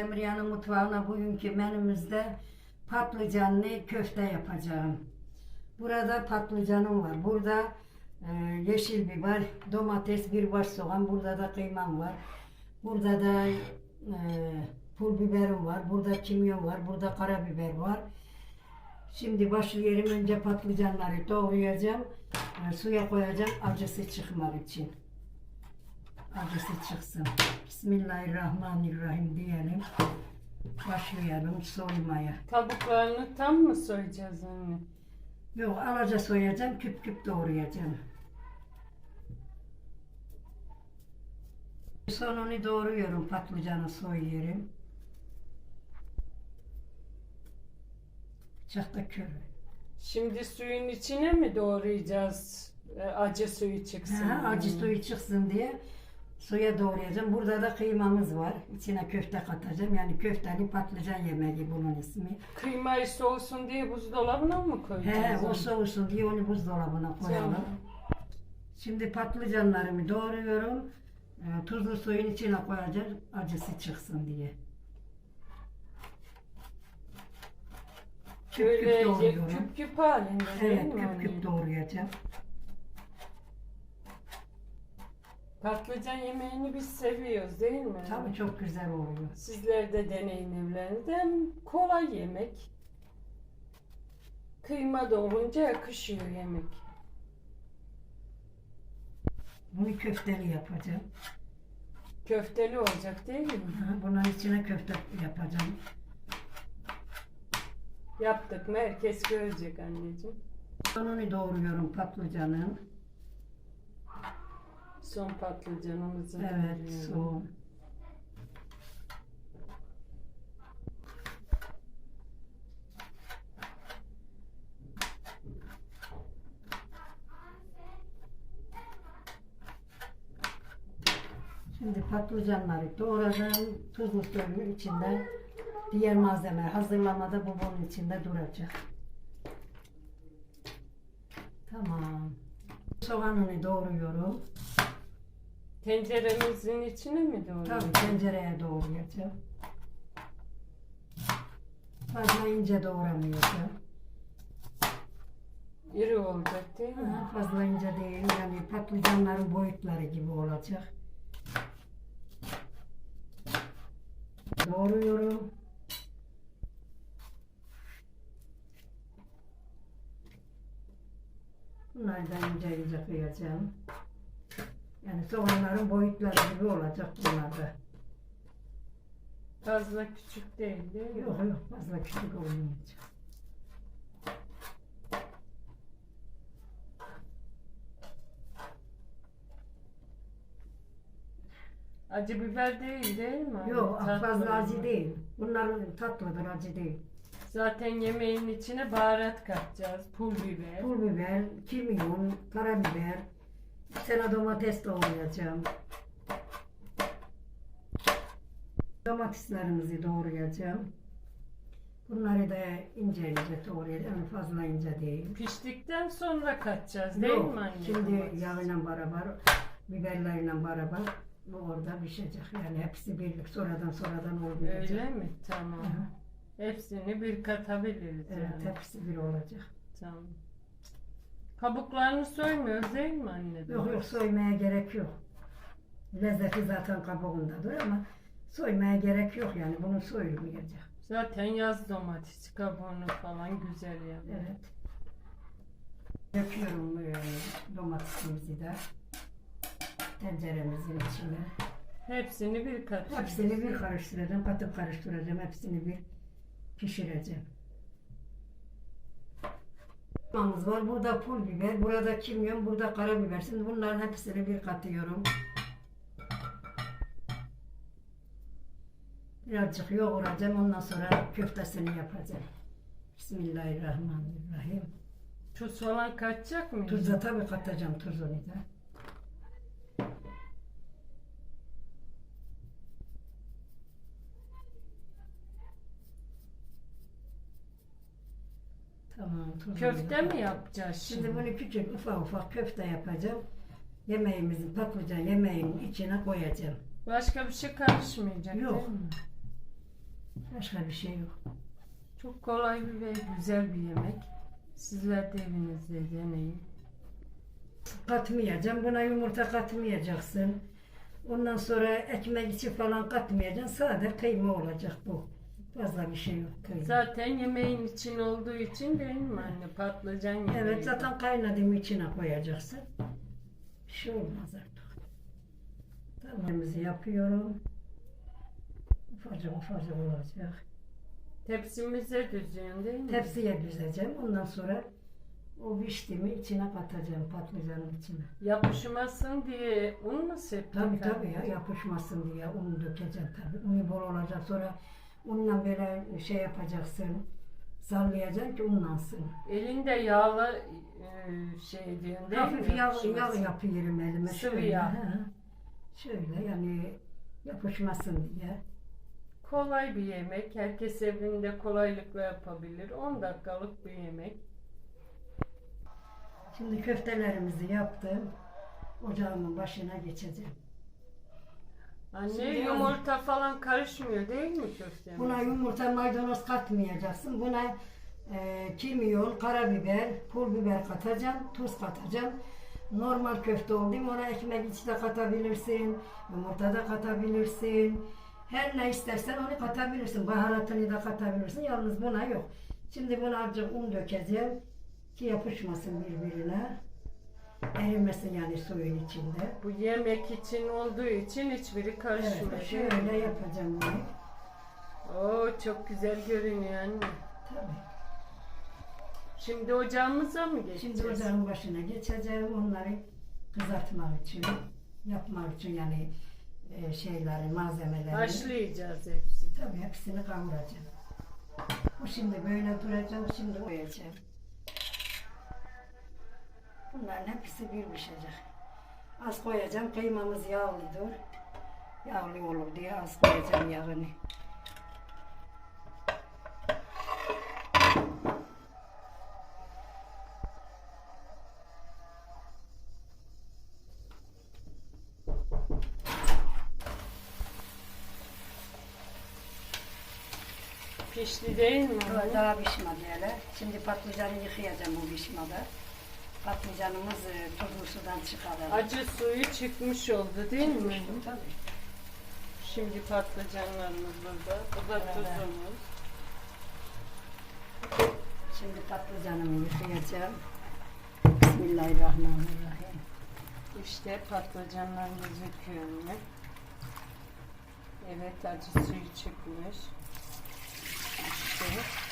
Demiryan'ın mutfağına bugünkü menümüzde patlıcanlı köfte yapacağım. Burada patlıcanım var. Burada e, yeşil biber, domates, bir baş soğan. Burada da kıymam var. Burada da e, pul biberim var. Burada kimyon var. Burada karabiber var. Şimdi başlıyorum. Önce patlıcanları doğrayacağım. E, suya koyacağım acısı çıkmak için. Acısı çıksın. Bismillahirrahmanirrahim diyelim. Başlayalım soymaya. Kabuklarını tam mı soyacağız anne? Yok alaca soyacağım, küp küp doğrayacağım. Sonunu doğruyorum, patlıcanı soyuyorum. Bıçakta körü. Şimdi suyun içine mi doğrayacağız? e, Acı suyu çıksın. Ha, acı suyu çıksın diye suya doğrayacağım. Burada da kıymamız var. İçine köfte katacağım. Yani köfteli patlıcan yemeği bunun ismi. Kıymayı soğusun diye buzdolabına mı He, koyacağız? o onu? soğusun diye onu buzdolabına koyalım. Şimdi patlıcanlarımı doğruyorum. Ee, tuzlu suyun içine koyacağım acısı çıksın diye. Küp küp ye- doğruyorum. küp küp halinde değil Evet, mi küp küp doğrayacağım. Patlıcan yemeğini biz seviyoruz değil mi? Tabii çok güzel oluyor. Sizler de deneyin evlerinizde. Hem kolay yemek. Kıyma da olunca yakışıyor yemek. Bunu köfteli yapacağım. Köfteli olacak değil mi? Ha, Bunun içine köfte yapacağım. Yaptık mı herkes görecek anneciğim. Sonunu doğruyorum patlıcanın. Son patlıcanımızı Evet, doğruyorum. soğan. Şimdi patlıcanları doğradım. Tuzlu suyun içinde diğer malzeme hazırlamada bu bunun içinde duracak. Tamam. Soğanını doğruyorum. Tenceremizin içine mi doğruyoruz? Tabii tencereye doğrayacağım. Fazla ince doğramayacağım. İri olacak değil mi? Ha, Fazla ince değil yani patlıcanların boyutları gibi olacak. Doğruyorum. Bunları da ince ince kıyacağım. Yani soğanların boyutları gibi olacak bunlar da. Fazla küçük değil değil mi? Yok yok fazla küçük olmayacak. Acı biber değil değil mi? Yok Tatlı fazla acı değil. Bunlar tatlıdır acı değil. Zaten yemeğin içine baharat katacağız. Pul biber. Pul biber, kimyon, karabiber, tane domates doğrayacağım. Domateslerimizi doğrayacağım. Bunları da ince ince doğrayacağım. Fazla ince değil. Piştikten sonra katacağız değil Yok, mi anne? şimdi domates? yağıyla beraber, biberlerle beraber bu orada pişecek. Yani hepsi birlik sonradan sonradan olmayacak. Öyle mi? Tamam. Hı. Hepsini bir katabiliriz Evet, yani. hepsi bir olacak. Tamam. Kabuklarını soymuyoruz değil mi anne? Yok yok soymaya gerek yok. Lezzeti zaten kabuğundadır ama soymaya gerek yok yani bunu soyulmayacak. Zaten yaz domatesi kabuğunu falan güzel yapıyor. Evet. Döküyorum e, domatesimizi de tenceremizin içine. Hepsini bir katacağız. Hepsini bir karıştıracağım, katıp karıştıracağım. Hepsini bir pişireceğim. Kıymamız var. Burada pul biber, burada kimyon, burada karabiber. Şimdi bunların hepsini bir katıyorum. Birazcık yoğuracağım. Ondan sonra köftesini yapacağım. Bismillahirrahmanirrahim. Tuz falan katacak mıyız? Tuz da tabii katacağım tuzunu da. Tamam. tuzunu Köfte mi yapacağız şimdi? Şimdi bunu küçük ufak ufak köfte yapacağım. Yemeğimizin patlıcan yemeğinin içine koyacağım. Başka bir şey karışmayacak Yok. değil mi? Başka bir şey yok. Çok kolay bir ve güzel bir yemek. Sizler de evinizde deneyin. Katmayacağım. Buna yumurta katmayacaksın. Ondan sonra ekmek içi falan katmayacaksın. Sade kıyma olacak bu. Fazla bir şey yok kıyma. Zaten yemeğin için olduğu için değil mi anne? Patlıcan yemeği. Evet zaten kaynadığım içine koyacaksın. Bir şey olmaz artık. Tamamımızı yapıyorum. Ufacık ufacık olacak. Tepsimize düzüyorsun değil mi? Tepsiye düzeceğim. Ondan sonra o piştiğimi içine katacağım patlıcanın içine. Yapışmasın diye un mu septin? Tabii tabii ya yapışmasın diye un dökeceğim tabii. Unu bol olacak sonra unla böyle şey yapacaksın. Sallayacaksın ki unlansın. Elinde yağlı e, şey diyorsun değil mi? Hafif yağ, yağ Yapışmasın. yapıyorum elime. Sıvı şöyle, yağ. Şöyle yani yapışmasın diye. Kolay bir yemek. Herkes evinde kolaylıkla yapabilir. 10 dakikalık bir yemek. Şimdi köftelerimizi yaptım. Ocağımın başına geçeceğim. Anne Şimdi yumurta falan karışmıyor değil mi köftemiz? Buna yumurta maydanoz katmayacaksın. Buna e, kimyon, karabiber, pul biber katacağım, tuz katacağım. Normal köfte oldu ona ekmek içi de katabilirsin, yumurta da katabilirsin. Her ne istersen onu katabilirsin. Baharatını da katabilirsin. Yalnız buna yok. Şimdi buna azıcık un dökeceğim ki yapışmasın birbirine. Erimesin yani suyun içinde. Bu yemek için olduğu için hiçbiri karışmıyor. Evet, değil mi? şöyle yapacağım bunu. Oo çok güzel görünüyor anne. Tabii. Şimdi ocağımıza mı geçeceğiz? Şimdi ocağın başına geçeceğim. Onları kızartmak için, yapmak için yani e, şeyleri, malzemeleri. Haşlayacağız hepsini. Tabii hepsini kavuracağım. Bu şimdi böyle duracağım, şimdi koyacağım. Bunların hepsi bir pişecek. Az koyacağım, kıymamız yağlıdır. Yağlı olur diye az koyacağım yağını. Pişti değil mi? Daha- pişmedi hele. Şimdi patlıcanı yıkayacağım o pişmede. Patlıcanımız e, tuzlu sudan çıkaralım. Acı suyu çıkmış oldu değil mi? Tabii. Şimdi patlıcanlarımız burada. Bu da Evet. tuzumuz. Şimdi patlıcanımı yıkayacağım. Bismillahirrahmanirrahim. İşte patlıcanlar gözüküyor anne. Evet acı suyu çıkmış. İşte.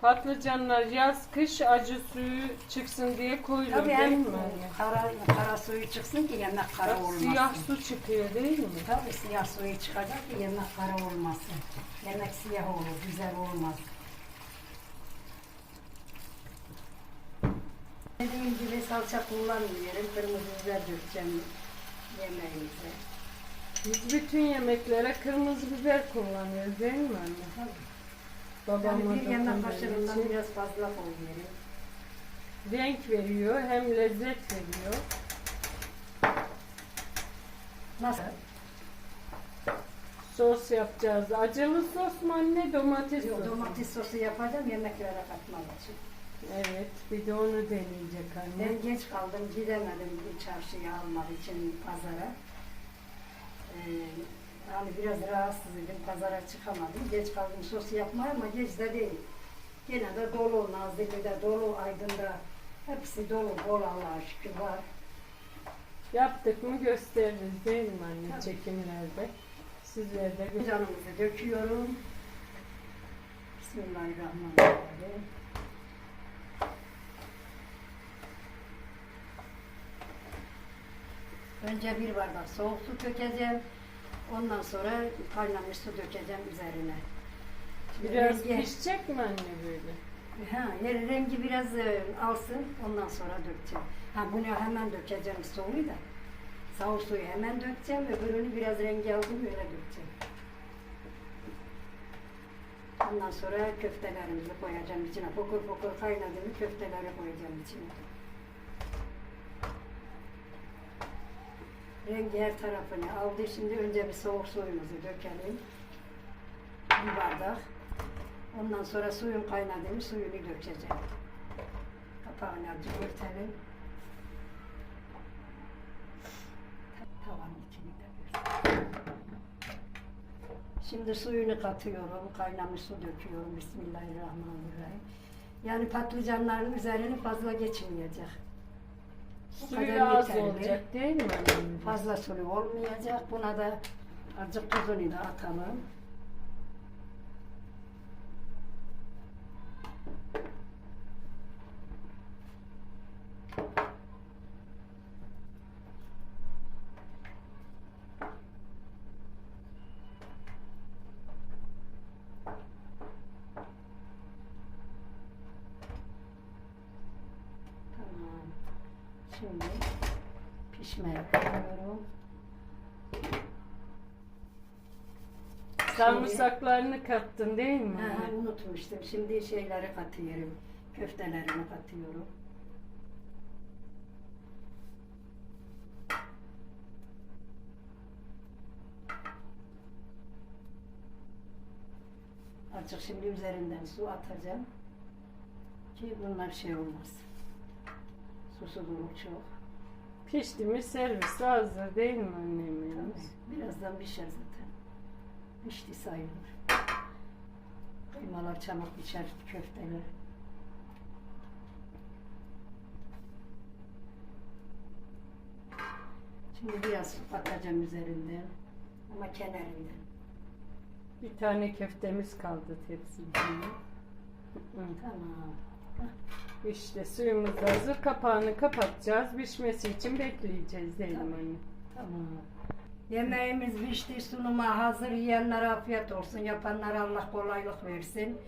Patlıcanlar yaz kış acı suyu çıksın diye koyulur Tabii değil hem mi kara, kara suyu çıksın ki yemek kara Bak, olmasın. siyah su çıkıyor değil mi? Tabii siyah suyu çıkacak ki yemek kara olmasın. Yemek siyah olur, güzel olmaz. Dediğim gibi salça kullanmıyorum. Kırmızı biber dökeceğim yemeğimize. Biz bütün yemeklere kırmızı biber kullanıyoruz değil mi anne? Tabii. Babam Yani bir kaşığından için biraz fazla koyuyorum. renk veriyor hem lezzet veriyor. Nasıl? Sos yapacağız. Acılı sos mu anne domates Yok, sosu? domates sosu yapacağım yemeklere katmak için. Evet bir de onu deneyecek anne. Ben geç kaldım, gidemedim bu çarşıya almak için pazara. Ee, hani biraz rahatsız idim, pazara çıkamadım. Geç kaldım sos yapmaya ama geç de değil. Gene de dolu, Nazilli'de dolu, Aydın'da hepsi dolu, bol Allah'a şükür var. Yaptık mı gösteririz değil mi anne Tabii. çekimlerde. Sizler de gö- Canımızı döküyorum. Bismillahirrahmanirrahim. Önce bir bardak soğuk su dökeceğim. Ondan sonra kaynamış su dökeceğim üzerine. Biraz rengi- pişecek mi anne böyle? Ha, yani rengi biraz e, alsın, ondan sonra dökeceğim. Ha, bunu hemen dökeceğim soğuğu da. Soğuk suyu hemen dökeceğim, öbürünü biraz rengi aldım öyle dökeceğim. Ondan sonra köftelerimizi koyacağım içine. Fokur fokur kaynadı mı köfteleri koyacağım içine. Rengi her tarafını aldı. Şimdi önce bir soğuk suyumuzu dökelim. Bir bardak. Ondan sonra suyun kaynadı mı suyunu dökeceğim. Kapağını azıcık örtelim. Ta- Tavanın içini de. Şimdi suyunu katıyorum. Kaynamış su döküyorum. Bismillahirrahmanirrahim. Yani patlıcanların üzerine fazla geçmeyecek. Suyu az yeterli. olacak değil mi? Fazla sulu olmayacak. Buna da azıcık tuzunu da atalım. Tamam. Şimdi pişmeye koyuyorum. Sarımsaklarını kattın değil mi? Ha, unutmuştum. Şimdi şeyleri katıyorum. Köftelerimi katıyorum. Azıcık şimdi üzerinden su atacağım. Ki bunlar şey olmaz. Susu dolu çok. Pişti mi servis hazır değil mi annem? Tabii, Birazdan pişer zaten. Pişti sayılır. Kıymalar çabuk pişer, köfteler. Şimdi biraz su katacağım üzerinden. Ama kenarından. Bir tane köftemiz kaldı tepsinin. Hı. Tamam. İşte suyumuz hazır. Kapağını kapatacağız. Pişmesi için bekleyeceğiz Tabii. anne? Tamam. Yemeğimiz pişti, sunuma hazır. Yiyenlere afiyet olsun. Yapanlara Allah kolaylık versin.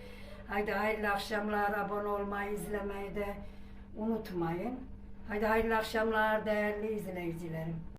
Haydi hayırlı akşamlar. Abone olmayı, izlemeyi de unutmayın. Haydi hayırlı akşamlar değerli izleyicilerim.